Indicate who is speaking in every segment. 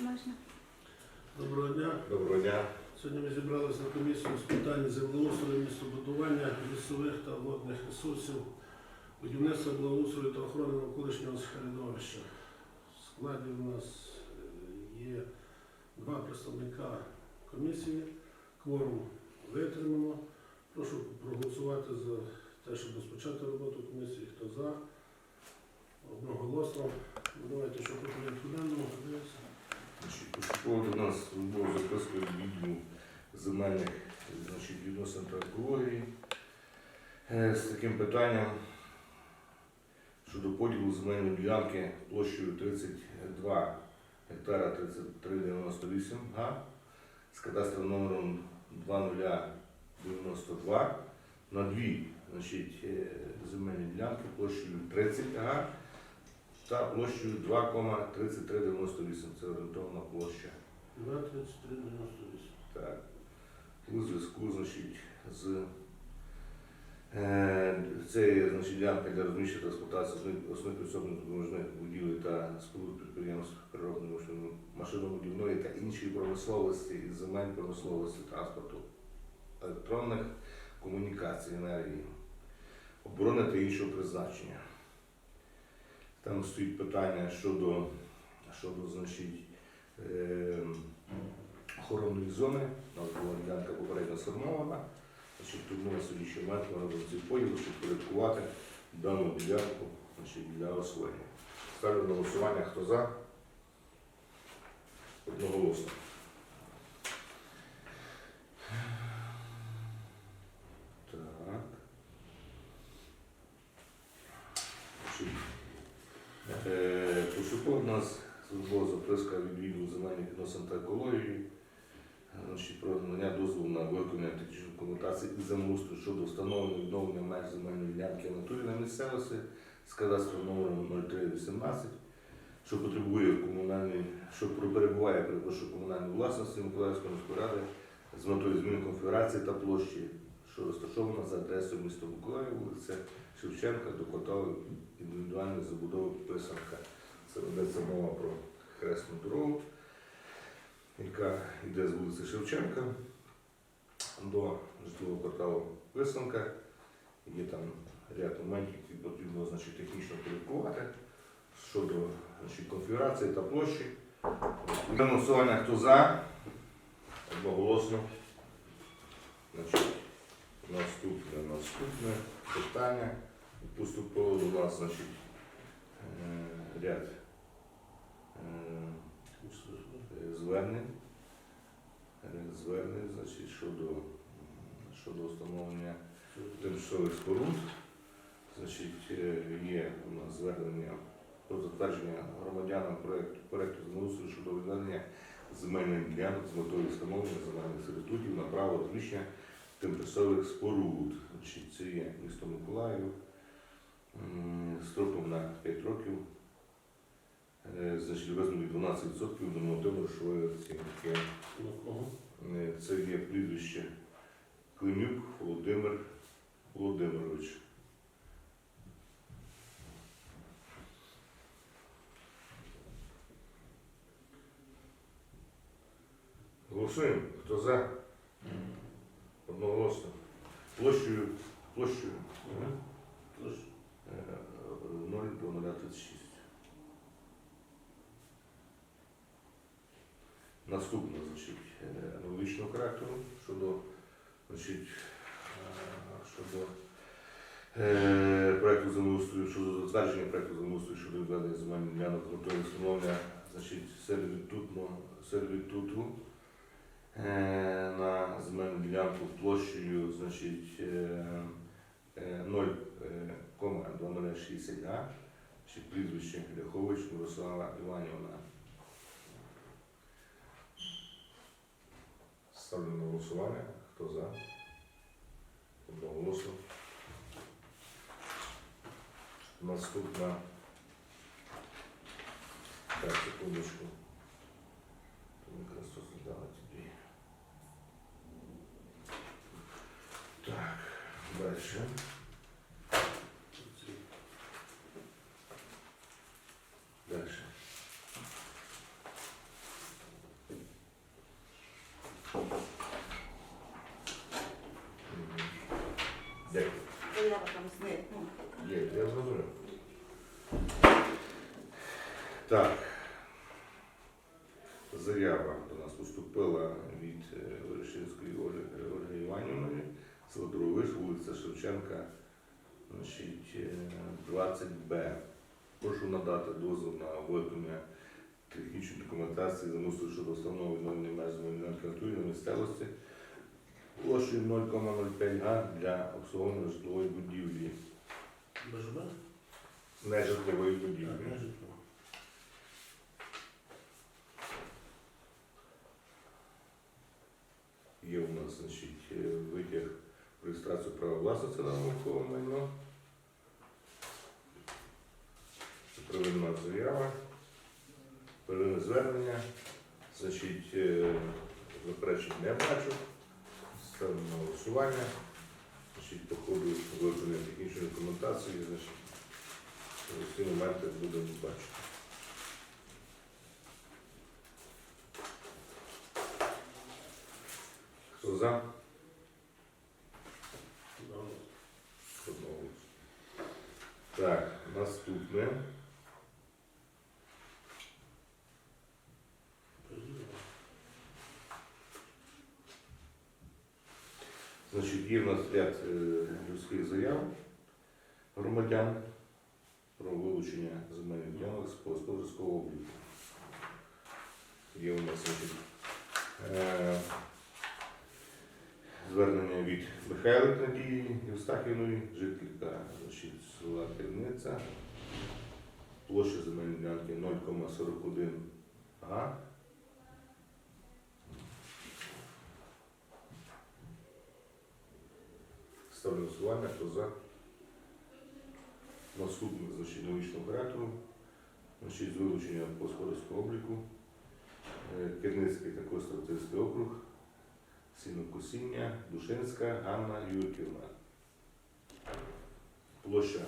Speaker 1: Можна.
Speaker 2: Доброго дня.
Speaker 3: Доброго дня.
Speaker 2: Сьогодні ми зібралися на комісію з питань землеустрою, містобудування, лісових та водних ресурсів, будівництва, благоустрою та охорони навколишнього середовища. В складі у нас е, є два представника комісії. Кворум витримано. Прошу проголосувати за те, щоб розпочати роботу комісії. Хто за? Одноголосно. Давайте, що по порядку денному
Speaker 3: Поступово до нас було запискою відділу земельних значить, відносин та екології. Е, з таким питанням щодо поділу земельної ділянки площею 32 гектара 3398 га з кадастровим номером 2092 на дві значить, е, земельні ділянки площею 30 га та площею 2,3398. Це орієнтовна площа.
Speaker 2: 2,33,98.
Speaker 3: Так. У зв'язку значить, з е, цією значить, ділянка для розміщення та експлуатації основних- підсобних допоміжних будівель та споруд підприємств природної машин- машинобудівної та іншої промисловості і земель промисловості, транспорту, електронних комунікацій, енергії, оборони та іншого призначення. Там стоїть питання щодо, щодо значить, е, охоронної зони. У нас була ділянка попередньо сформована. Тому на сьогоднішній момент ми робимо цей поділ, щоб порядкувати дану ділянку значить, для освоєння. Ставлю на голосування, хто за? Одноголосно. Так. Значить, е, Поступово в нас службова записка від відділу земельних відносин та екології. Значить, про надання дозволу на виконання технічної документації і землеустрою щодо встановлення відновлення меж земельної ділянки в натурі на місцевості з кадастровим номером 0318, що потребує комунальної, що перебуває перепрошую комунальної власності Миколаївської міської ради з метою зміни конфігурації та площі, що розташована за адресою міста Миколаїв, вулиця Шевченка до кварталу індивідуальної забудови писанка. Це ведеться мова про хресну дорогу яка йде з вулиці Шевченка до житлового кварталу Писанка. Є там ряд моментів, які потрібно значить, технічно порядкувати щодо значить, конфігурації та площі. Голосування, хто за, одноголосно. Значить, наступне, наступне питання. Поступово до нас значить, е, ряд е, Е, звернень. Е, Звернень, значить, щодо, щодо встановлення тимчасових споруд. Значить, е, є у нас звернення про затвердження громадянам проекту, проекту землеустрою щодо відведення земельних ділянок з метою встановлення земельних сервітутів на право розміщення тимчасових споруд. Значить, це є місто Миколаїв строком на 5 років. Е, Значить, визнали 12% до нормативно-грошової оцінки.
Speaker 2: Кого?
Speaker 3: Е, Це є прізвище Климюк Володимир Володимирович. Голосуємо. Хто за? Одноголосно. Площею, площею е, 0 до 0,36. Наступне, значить, е, аналогічного характеру щодо, значить, е, щодо е, проекту землеустрою, щодо затвердження проекту землеустрою щодо відведення земельних ділянок з встановлення значить, сервітуту е, на земельну ділянку площею значить, е, е, 0,2060 чи прізвище Ляхович Мирослава Іванівна. Ставлю на голосування. Хто за? Одноголосно. Наступна. Так, секундочку. Ми якраз розглядали тобі. Так, далі.
Speaker 2: ці
Speaker 3: Далі. Дякую.
Speaker 1: Заява там зни. ну,
Speaker 3: Є, я зрозумів. Так. Заява до нас поступила від е, Вершинської Ольги Іванівної, село Дровиш, вулиця Шевченка, значить, е, 20Б. Прошу надати дозвіл на виконання технічної документації замислу щодо встановлення відновлення меж земельної на місцевості площею 0,05 га для обслуговування житлової будівлі. Нежитлової будівлі.
Speaker 2: не житло.
Speaker 3: Є у нас значить, е, витяг про реєстрацію права власності на наукове майно. Первинна заява, первинне звернення. Значить, е, заперечень не бачу. Ставимо на голосування. Значить, по ходу технічної документації, значить, всі моменти будемо бачити. Хто за? Так, наступне. Значить, є в нас ряд е, людських заяв громадян про вилучення земельних ділянок з господарського обліку. Є у нас значить, е, звернення від Михайлик Надії Євстахівної, жителька села Керниця, площа земельної ділянки 0,41 га. Ставлю голосування, хто за. Наступне, значить, логічного характеру, значить, з вилучення господарського обліку, Е, Керницький також Старостинський округ, Сінокосіння, Душинська, Ганна Юрківна. Площа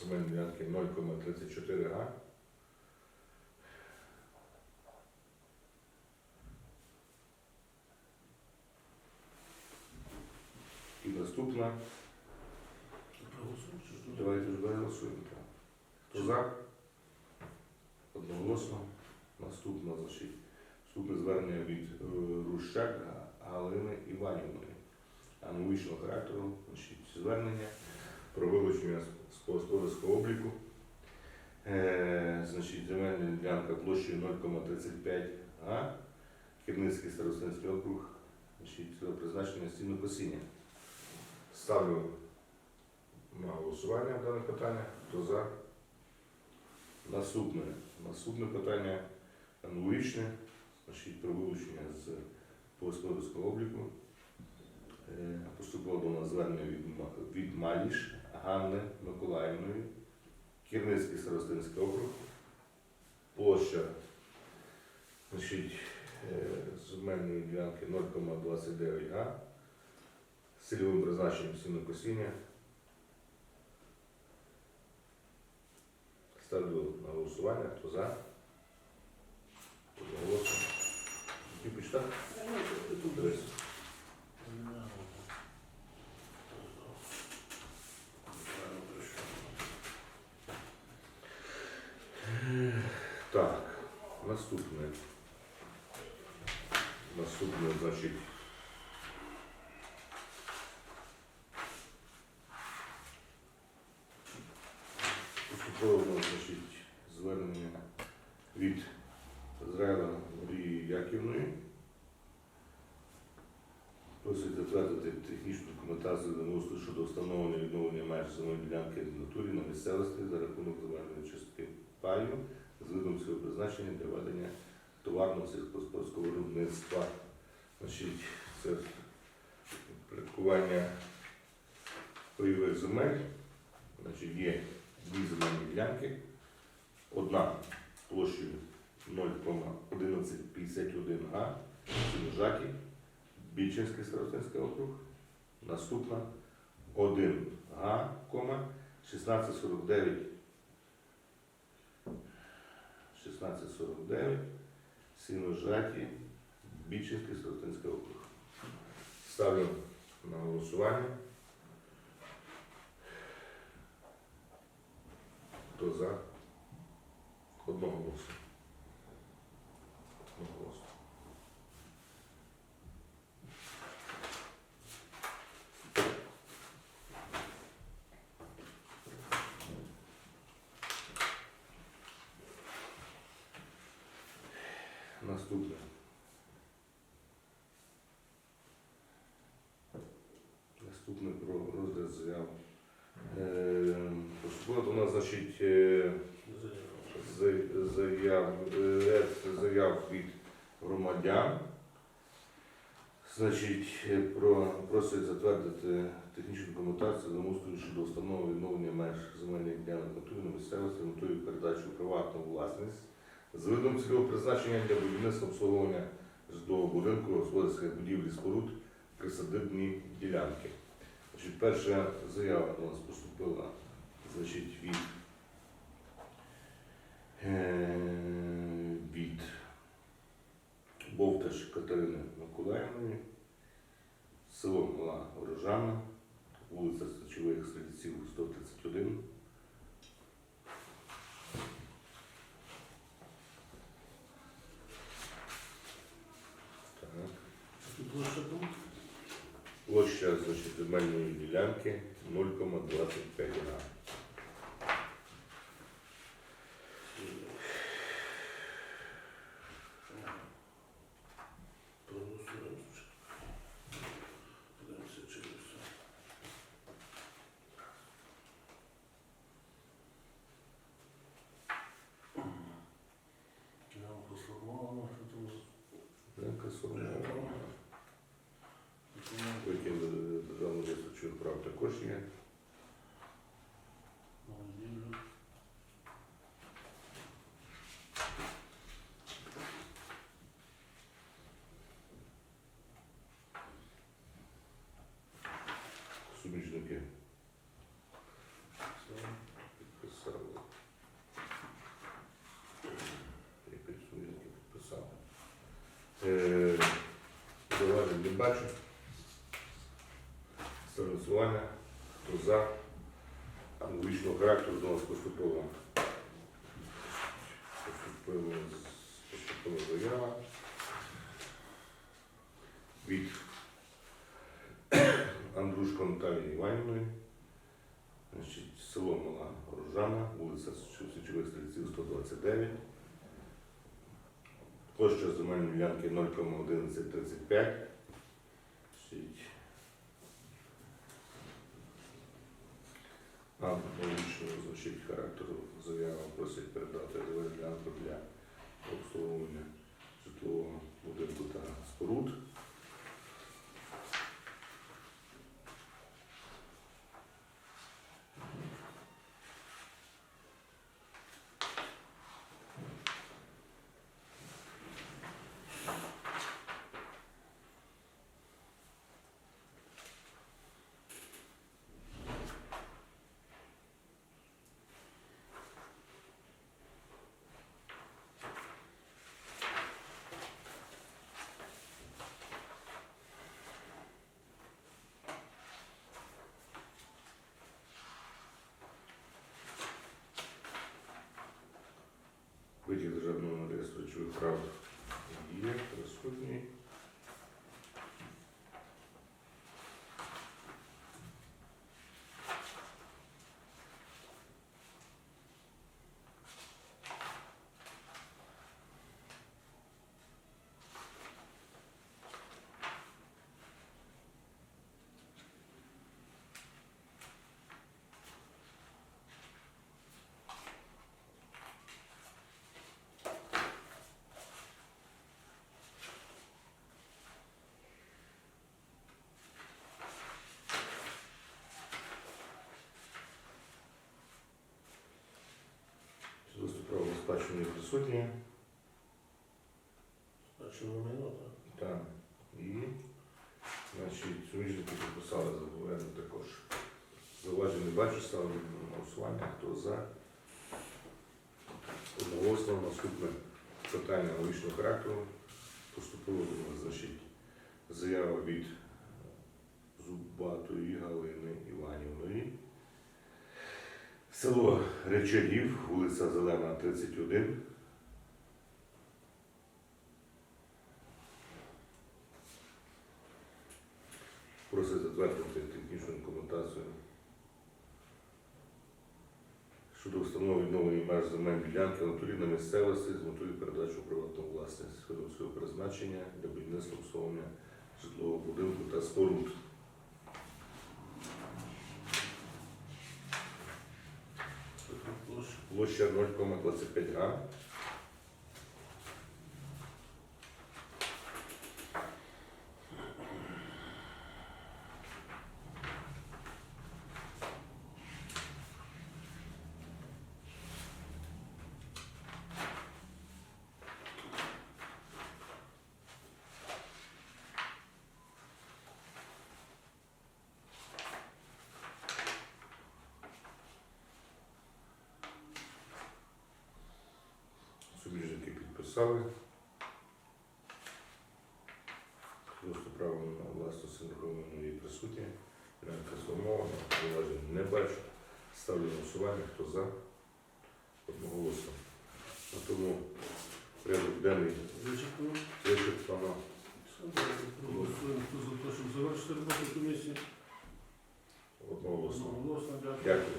Speaker 3: земельної ділянки 0,34 га. І наступна. Давайте ж голосуємо. Хто за? Одноголосно. Наступна, значить, наступне звернення від е, Рущак Галини Іванівної. Аналогічного характеру, значить, звернення про вилучення з господарського обліку. Е, значить, земельна ділянка площею 0,35 га, Керницький старостинський округ, значить, призначення стіну косіння. Ставлю на голосування дане питання. Хто за? Наступне. Наступне питання аналогічне, значить, про вилучення з господарського обліку. Е, Поступило до нас звернення від, від Маліш Ганни Миколаївної, Кірницький старостинський округ, площа значить, е, земельної ділянки 0,29 га, з цільовим призначенням сінокосіння. Ставлю на голосування. Хто за? Одноголосно. Хотів почитати? Дивись. Так, наступне. Наступне, значить. Меж земельної ділянки в натурі на місцевості за рахунок земельної частки паю з видом цього призначення для ведення товарного сільськогосподарського виробництва. Значить, це порядкування пайових земель. Значить, є дві земельні ділянки. Одна площею 0,1151 га, Сіножакі, Бічинський старостинський округ. Наступна 1 А, 1649. 1649. Сіножаті, Бічинський Сиротинський округ. Ставлю на голосування. Хто за? Наступне. Наступне про розгляд заяв. Е, Поступило до нас, значить, е, заяв, е, заяв від громадян. Значить, про, просять затвердити технічну документацію замустрою щодо встановлення відновлення меж земельних ділянок натури на місцевості метою передачі у приватну власність з видом цільового призначення для будівництва обслуговування житлового будинку, господарських будівлі споруд, присадибні ділянки. Значить, перша заява до нас поступила значить, від, е, від Бовташ Катерини Миколаївної, село Мала Орожана, вулиця Сочових Стрільців, 131. Так.
Speaker 2: Тут площа там?
Speaker 3: Площа значить, земельної ділянки 0,25 га.
Speaker 2: Нам послуговано, що там
Speaker 3: Е, державного вистачу прав також є. Суміжники
Speaker 2: Все.
Speaker 3: підписали. Суміжників. Е, не бачу. Ставлю голосування. Хто за? Аналогічного характеру до нас. Поступило з- поступила заява від Андрушко Наталії Іванівної. Село Мала Рожана, вулиця Січових Стрільців, 129. Площа земельної ділянки 0,1135. Значить, Аналогічного звучить характеру заява просить передати земельну ділянку для обслуговування житлового будинку та споруд. Витяг державного реєстру прав є присутній. Право присутні.
Speaker 2: Бачимо майно, так?
Speaker 3: Так. І, значить, суміжники підписали забуваємо також. Зауважень не бачу, ставлю на голосування. Хто за? Одноголосно наступне питання аналогічного характеру. Поступило значить, заява від Зубатої Галини. Село Речелів, вулиця Зелена, 31. Просить затвердити технічну документацію щодо встановлення відновлення меж земельної ділянки на турі на місцевості з метою передачі у приватну власність фермерського призначення для будівництва обслуговування житлового будинку та споруд.
Speaker 2: Площа.
Speaker 3: Площа 0,25 га. Підписали. Просто право на власність нерухомої є присутні. Сформована, поважень не бачу. Ставлю голосування, хто за. Одноголосно. На тому порядок денний.
Speaker 2: Все, давайте проголосуємо. Хто за те, щоб завершити роботу комісії?
Speaker 3: Одноголосно.
Speaker 2: Одноголосно, дякую.
Speaker 3: Дякую.